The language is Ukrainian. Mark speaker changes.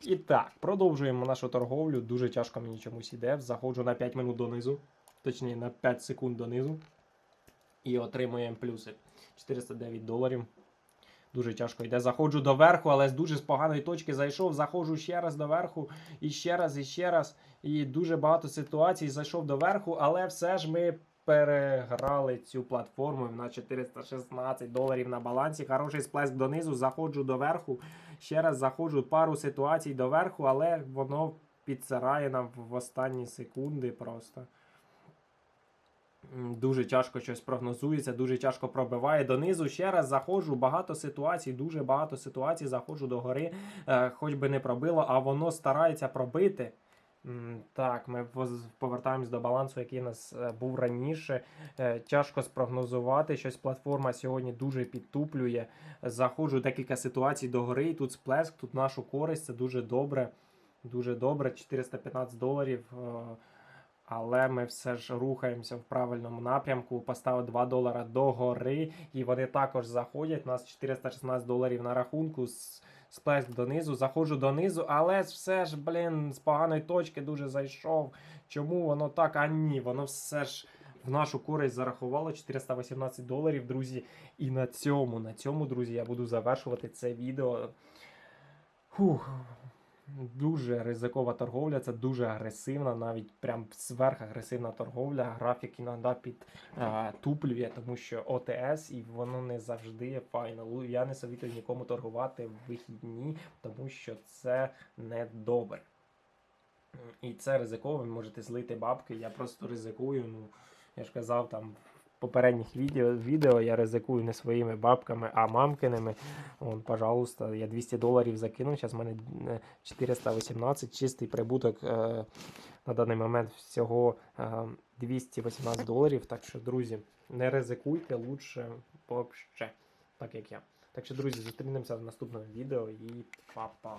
Speaker 1: І так, продовжуємо нашу торговлю. Дуже тяжко мені чомусь іде. Заходжу на 5 минут донизу, точніше на 5 секунд донизу. І отримуємо плюси. 409 доларів. Дуже тяжко йде. Заходжу до верху, але з дуже з поганої точки зайшов. Заходжу ще раз до верху, і ще раз, і ще раз. І дуже багато ситуацій. Зайшов до верху, але все ж ми переграли цю платформу на 416 доларів на балансі. Хороший сплеск донизу. Заходжу до верху. Ще раз заходжу пару ситуацій до верху, але воно підсирає нам в останні секунди просто. Дуже тяжко щось прогнозується, дуже тяжко пробиває. Донизу ще раз заходжу. Багато ситуацій, дуже багато ситуацій. Заходжу до гори, е, хоч би не пробило, а воно старається пробити. Так, ми повертаємось до балансу, який у нас е, був раніше. Е, Тяжко спрогнозувати. Щось платформа сьогодні дуже підтуплює. Заходжу декілька ситуацій до гори, тут сплеск, тут нашу користь. Це дуже добре. Дуже добре. 415 доларів. Але ми все ж рухаємося в правильному напрямку. Поставив 2 долара до гори, і вони також заходять. У нас 416 доларів на рахунку. Сплеск донизу, заходжу донизу, але все ж, блін, з поганої точки дуже зайшов. Чому воно так? А ні, воно все ж в нашу користь зарахувало 418 доларів, друзі. І на цьому, на цьому, друзі, я буду завершувати це відео. Фух. Дуже ризикова торговля, це дуже агресивна, навіть прям сверхагресивна торговля. Графік іноді підтуплює, тому що ОТС і воно не завжди є файно. Я не совітую нікому торгувати в вихідні, тому що це не добре. І це ризиково, ви можете злити бабки. Я просто ризикую. Ну, я ж казав там попередніх відео, відео я ризикую не своїми бабками, а мамкиними. Вон, пожалуйста, я 200 доларів закинув. Зараз в мене е, 418 чистий прибуток е, на даний момент всього е, 218 доларів. Так що, друзі, не ризикуйте лучше вообще, так як я. Так що, друзі, зустрінемося в наступному відео і па-па.